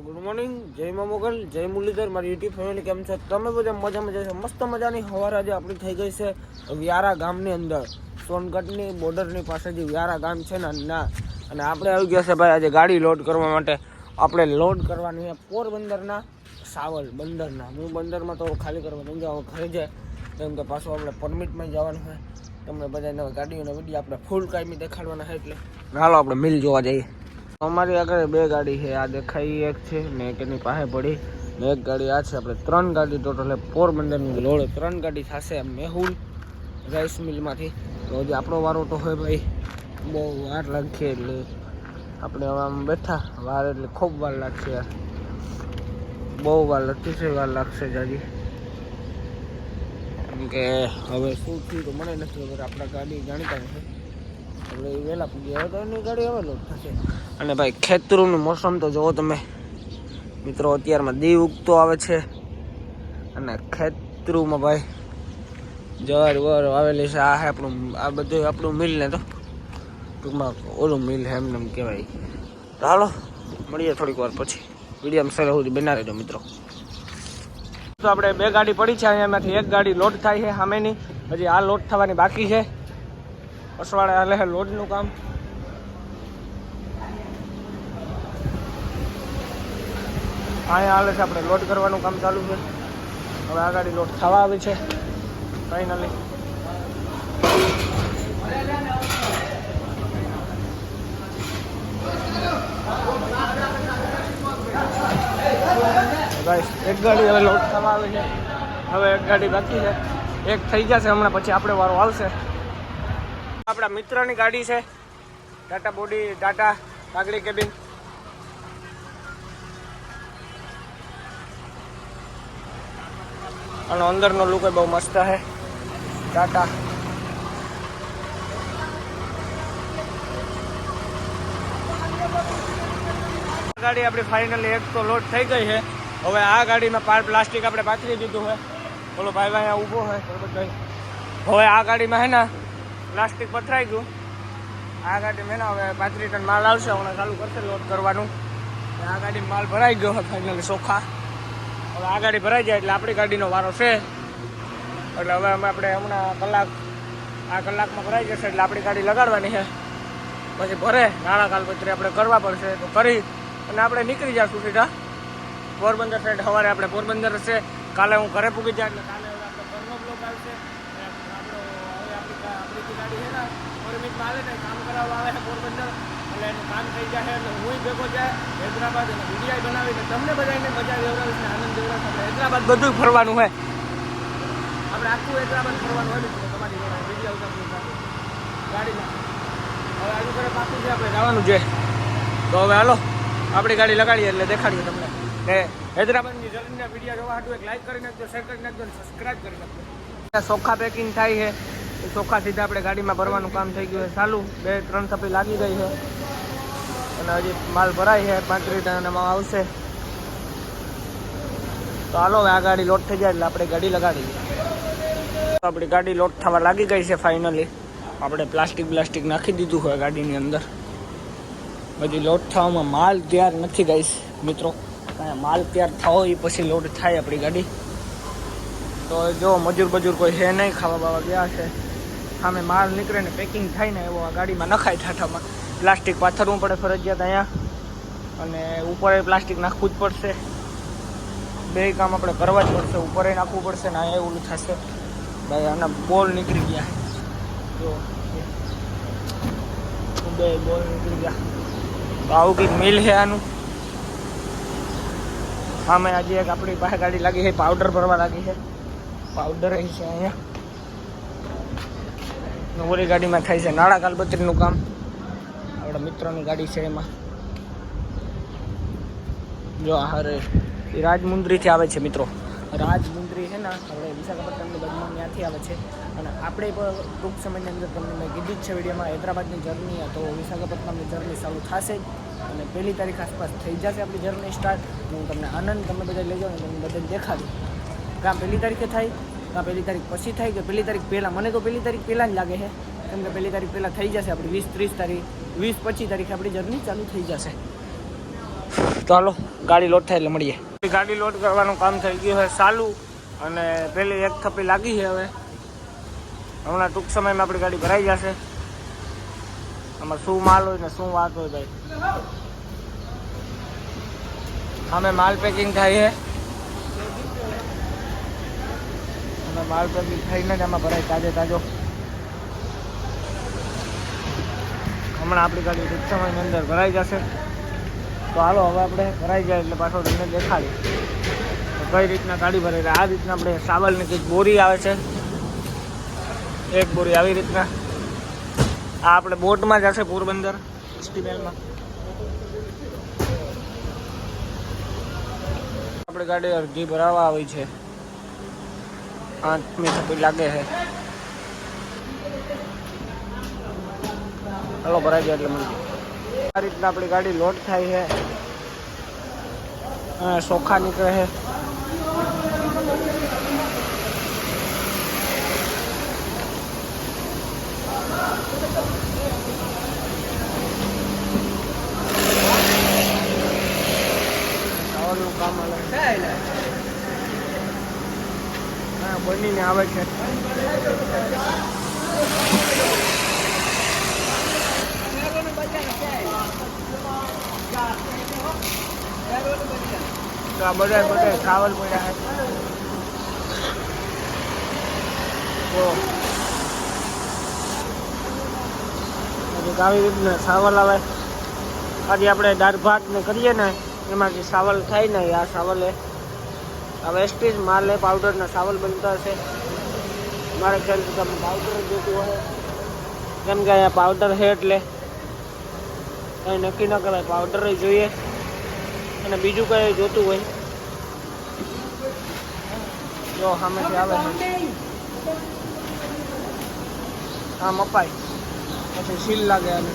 Good morning. જય મા મોગલ, જય મુરલીધર. મારી યુટ્યુબ ફેમિલી કેમ છે? તમે બધા મજા મજા છે મસ્ત મજાની હવાર આજે આપણી થઈ ગઈ છે વ્યારા ગામની અંદર. સોનગઢની બોર્ડરની પાસે જે વ્યારા ગામ છે ને ના અને આપણે આવી ગયા છે ભાઈ આજે ગાડી લોડ કરવા માટે. આપણે લોડ કરવાની છે પોરબંદરના સાવલ બંદરના. હું બંદરમાં તો ખાલી કરવા નહીં કે ઘરે જાય કેમ કે પાછું આપણે પરમિટમાં જવાનું હોય તમને બધાને ગાડીઓને વીડિયો આપણે ફૂલ કાયમી દેખાડવાના છે એટલે. હાલો, આપણે મિલ જોવા જઈએ. અમારી આગળ બે ગાડી છે, આ દેખાઈ એક છે, ને એક એની પાસે પડી. ને એક ગાડી આ છે, આપણે ત્રણ ગાડી ટોટલ પોરબંદરની લોડ. ત્રણ ગાડી થશે મેહુલ રાઈસ મિલમાંથી. તો હજી આપણો વારો તો હોય ભાઈ, બહુ વાર લાગશે એટલે આપણે હવે આમ બેઠા. વાર એટલે ખૂબ વાર લાગશે યાર. બહુ વાર અતિશય વાર લાગશે જાજી કેમ કે હવે શું થયું તો મને નથી ખબર, આપણા ગાડી જાણીતા નથી. એટલે એ વહેલા પૂજી હવે તો એની ગાડી હવે લોડ થશે. અને ભાઈ, ખેતરોનું મોસમ તો જુઓ તમે. મિત્રો, અત્યારમાં દીવ ઉગતો આવે છે. અને ખેતરુમાં ભાઈ, જવાર વર વાવેલી છે. આ આપણું, આ બધું આપણું મિલ ને તો. ટૂંકમાં ઓલું મિલ છે એમને એમ કહેવાય. તો હાલો, મળીએ થોડીક વાર પછી. વીડિયો સર સુધી બના રહેજો મિત્રો. તો આપણે બે ગાડી પડી છે. અહીંયામાંથી એક ગાડી લોડ થાય છે સામેની. હજી આ લોડ થવાની બાકી છે. અસવાડે હાલે છે લોડનું કામ. અહીંયા હાલે છે આપણે લોડ કરવાનું કામ ચાલુ છે. હવે આ ગાડી લોડ થવા આવી છે. ફાઇનલી એક ગાડી હવે લોડ થવા આવી છે. હવે એક ગાડી બાકી છે. એક થઈ જશે હમણાં પછી આપણે વારો આવશે. આપણા મિત્રની ગાડી છે. ટાટા બોડી, ટાટા કાગડી કેબિન. અને અંદરનો લુક બહુ મસ્ત છે. ટાટા. ગાડી આપણી ફાઇનલી એક તો લોડ થઈ ગઈ છે. હવે આ ગાડીમાં પાર પ્લાસ્ટિક આપણે પાથરી દીધું છે. બોલો ભાઈ ભાઈ ઊભો હોય બરોબર હવે આ ગાડીમાં હે ને પ્લાસ્ટિક પથરાઈ ગયું. આ ગાડી મેં હવે પાંત્રીસ ટન માલ આવશે હમણાં ચાલુ કરશે લોડ કરવાનું. આ ગાડી માલ ભરાઈ ગયો હોય ચોખ્ખા હવે આ ગાડી ભરાઈ જાય એટલે આપણી ગાડીનો વારો છે. એટલે હવે અમે આપણે હમણાં કલાક, આ કલાકમાં ભરાઈ જશે એટલે આપણી ગાડી લગાડવાની છે. પછી ભરે નાણાં કાલપત્રી આપણે કરવા પડશે, તો કરી. અને આપણે નીકળી જઈશું સીધા. પોરબંદર સાઈડ સવારે આપણે પોરબંદર હશે કાલે હું ઘરે પૂકી જાય એટલે કાલે આપણે ઘરનો બ્લોક આવશે. ગાડી છે ને પરમિટમાં આવે ને કામ કરાવવા આવે છે પોરબંદર. એટલે એનું કામ થઈ જાય એટલે હું ભેગો જાય હૈદરાબાદ અને વીડિયો બનાવીને તમને બધાને મજા લેવડાવીશ ને આનંદ લેવડાવીશ આપણે હૈદરાબાદ બધું ફરવાનું હોય. આપણે આખું હૈદરાબાદ ફરવાનું હોય મિત્રો તમારી જોડે વિડીયા ઉતારવાનું ગાડીમાં હવે આજુ કરે પાકું છે, આપણે જવાનું છે. તો હવે હાલો, આપણી ગાડી લગાડીએ એટલે દેખાડીએ તમને. ને હૈદરાબાદની જર્નીના વીડિયો જોવા હાટું એક લાઈક કરી નાખજો શેર કરી નાખજો સબસ્ક્રાઈબ કરી નાખજો. ચોખ્ખા પેકિંગ થાય છે. ચોખ્ખા સીધા આપણે ગાડીમાં ભરવાનું કામ થઈ ગયું છે ચાલુ. બે, ત્રણ થપી લાગી ગઈ છે. અને હજી માલ ભરાય છે પાંત્રીસ ટનમાં આવશે. તો હાલો, હવે આ ગાડી લોડ થઈ જાય એટલે આપણે ગાડી લગાડી તો આપણી ગાડી લોડ થવા લાગી ગઈ છે ફાઇનલી. આપણે પ્લાસ્ટિક બ્લાસ્ટિક નાખી દીધું હોય ગાડીની અંદર. હજી લોડ થવામાં માલ તૈયાર નથી ગઈશ મિત્રો. માલ તૈયાર થવો એ પછી લોડ થાય આપણી ગાડી. તો જો મજૂર બજૂર કોઈ છે નહીં, ખાવા બાવા ગયા છે. સામે માલ નીકળે ને પેકિંગ થાય ને એવો આ ગાડીમાં નખાય ઠાઠામાં. પ્લાસ્ટિક પાથરવું પડે ફરજિયાત અહીંયા. અને ઉપર પ્લાસ્ટિક નાખવું જ પડશે. બે કામ આપણે કરવા જ પડશે. ઉપર નાખવું પડશે ને અહીંયા એવું થશે. ભાઈ, આના બોલ નીકળી ગયા. જો બે બોલ નીકળી ગયા. તો આવું કંઈક મિલ છે આનું. સામે આજે એક આપણી પાસે ગાડી લાગી છે પાવડર ભરવા લાગી છે. પાવડર અહીં છે અહીંયા. ઓલી ગાડીમાં થાય છે નાળા કાલબત્રીનું કામ. આપણા મિત્રોની ગાડી છે એમાં. જો હરે એ રાજમુંદ્રીથી આવે છે મિત્રો. રાજમુંદ્રી છે ને, આપણે વિશાખાપટ્ટનમની બાજુમાં ત્યાંથી આવે છે. અને આપણે પણ ટૂંક સમયની અંદર તમને મેં કીધું જ છે વિડીયોમાં, હૈદરાબાદની જર્ની તો વિશાખાપટ્ટનમની જર્ની ચાલુ થશે જ. અને પહેલી તારીખ આસપાસ થઈ જશે આપણી જર્ની સ્ટાર્ટ હું તમને આનંદ તમને બધા લઈ જાઉં ને તમને બધાને દેખાડું. કાં પહેલી તારીખે થાય? કાં પહેલી તારીખ પછી થાય કે પહેલી તારીખ પહેલાં? મને તો પહેલી તારીખ પહેલાં જ લાગે છે. કેમ કે પહેલી તારીખ પહેલાં થઈ જશે આપણી વીસ, ત્રીસ તારીખ. વીસ પચીસ તારીખ આપણી જર્ની ચાલુ થઈ જશે. હાલો ગાડી લોડ થાય એટલે મળીએ. ગાડી લોડ કરવાનું કામ થઈ ગયું છે ચાલુ અને પેલી એક થપ્પી લાગી છે હવે. હમણાં ટૂંક સમયમાં આપણી ગાડી ભરાઈ જશે. આમાં શું માલ હોય ને શું વાત હોય ભાઈ? અમે માલ પેકિંગ થાય છે. અને માલ તો થઈને જ આમાં ભરાય તાજે તાજો. હમણાં આપણી ગાડી સમયની અંદર ભરાઈ જશે. તો હાલો, હવે આપણે ભરાઈ જાય એટલે પાછો તમને દેખાડી કઈ રીતના ગાડી ભરાઈ આ રીતના આપણે સાવલની કંઈક બોરી આવે છે. એક બોરી આવી રીતના. આ આપણે બોટમાં જશે પોરબંદર સ્ટીમેલમાં આપણે ગાડી અડધી ભરાવા આવી છે. આઠમી થતું લાગે છે ચાલો ભરાઈ જાય એટલે મળી આ રીતના આપણી ગાડી લોડ થાય છે ચોખા નીકળે છે બનીને આવે છે. તો બધા બધા ચાવલ પડ્યા રીતના સાવલ આવે. આજે આપણે દાળ ભાત ને કરીએ ને, એમાંથી સાવલ થાય ને આ ચાવલ એ આ વેસ્ટેજ માલ પાવડરના ચાવલ બનતા હશે. મારે ખ્યાલથી તમને પાવડર જોતું હોય. કેમ કે અહીંયા પાવડર છે એટલે. કંઈ નક્કી ન કરાય પાવડર જોઈએ. અને બીજું કંઈ જોતું હોય. જો સામેથી આવે છે. આમ અપાય. પછી સીલ લાગે અને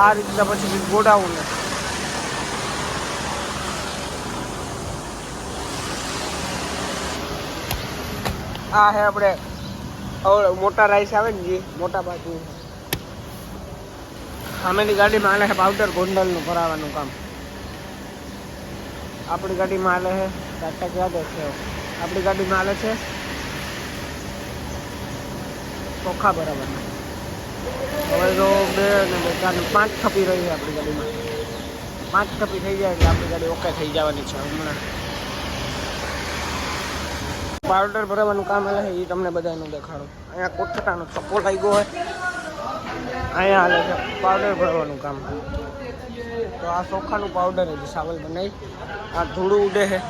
આ રીતના પછી ગોડાઉન આ હે આપણે મોટા રાઈસ આવે ને જે, મોટા બાજુ. સામેની ગાડીમાં આલે છે પાવડર ગોંડલનું કરાવવાનું કામ. આપણી ગાડીમાં આલે છે ટાટા ક્યાં છે. આપણી ગાડીમાં આલે છે. ચોખા બરાબર હવે તો બે અને બે, ચાર પાંચ થપી રહી છે આપણી ગાડીમાં. પાંચ થપી થઈ જાય એટલે આપણી ગાડી ઓકે થઈ જવાની છે હમણાં. પાવડર ભરાવાનું કામ હાલે છે એ તમને બધાનું દેખાડો. અહીંયા કોઠટાનો આવી ગયો હોય. અહીંયા હાલે છે પાવડર ભરવાનું કામ. તો આ ચોખાનું પાવડર છે સાવલ બનાવી. આ ધૂળું ઉડે છે.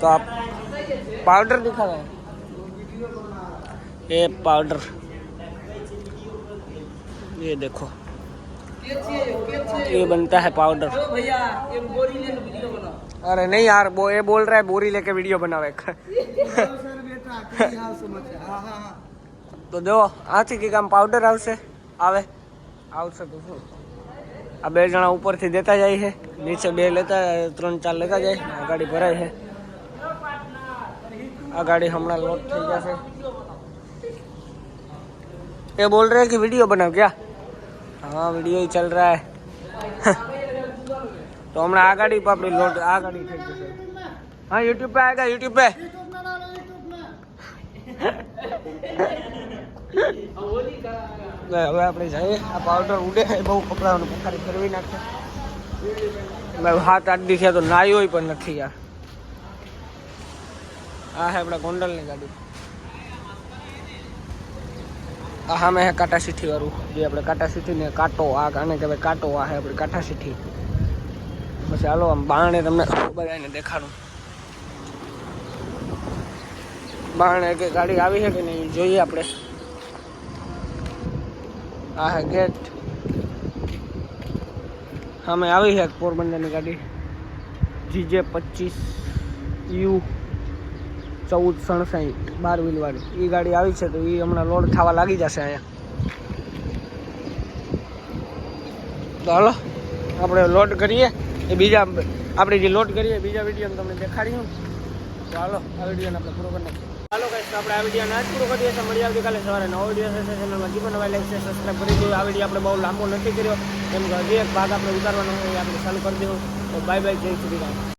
તો આ પાવડર દિખાવે ये पाउडर ये देखो ये बनता है पाउडर अरे नहीं यार वो ये बोल रहा है बोरी लेके वीडियो बनावे તો જો આથી કે કામ પાવડર આવશે આવે આવશે તો શું આ બે જણા ઉપરથી દેતા જાય છે નીચે બે લેતા ત્રણ ચાર લેતા જાય આ ગાડી ભરાય છે આ ગાડી હમણાં લોડ થઈ જશે ये बोल रहे हैं कि वीडियो बनाओ क्या हाँ वीडियो ही चल रहा है तो हमारा आ गाड़ी पर अपनी लोड आ गाड़ी થઈ જશે हाँ यूट्यूब पे आएगा यूट्यूब पे હવે આપણે જઈએ આ પાવડર ઉડે છે બહુ કપડાઓને પથારી ફેરવી નાખે મેં હાથ આઠ દી થયા તો નાઈ હોય પણ નથી યાર આ હે આપણા ગોંડલની ગાડી આ સામે હે કાંટા સીઠી વાળું. જે આપણે કાંટા સીઠી ને કાંટો આ આને કહેવાય કાંટો, આ હે આપણે કાંટા સીઠી પછી હાલો, આમ બાણે તમને બધાને દેખાડું. બાણે કે ગાડી આવી છે કે નહીં, જોઈએ આપણે. આ હે ગેટ. સામે આવી છે પોરબંદરની ગાડી. જીજે પચીસ યુ. ચૌદ સડસાઠ બાર વ્હીલ એ ગાડી આવી છે તો એ હમણાં લોડ થવા લાગી જશે અહીંયા. હાલો, આપણે લોડ કરીએ. એ બીજા આપણે જે લોડ કરીએ, બીજા વીડિયો તમને દેખાડ્યું તો હાલો, આ વિડીયોને આપણે પૂરો કરી નાખીએ. હાલો કઈ આપણે આ વીડિયો આજ પૂરો કરીએ. છીએ મળી આવતીકાલે સવારે નવો વીડિયો થશે ચેનલમાં જીવન નવા લાઈક છે સબસ્ક્રાઈબ કરી દો. આ વીડિયો આપણે બહુ લાંબો નથી કર્યો. કેમ કે હજી એક ભાગ આપણે ઉતારવાનો હોય આપણે ચાલુ કરી દઉં તો બાય બાય જય શ્રી રામ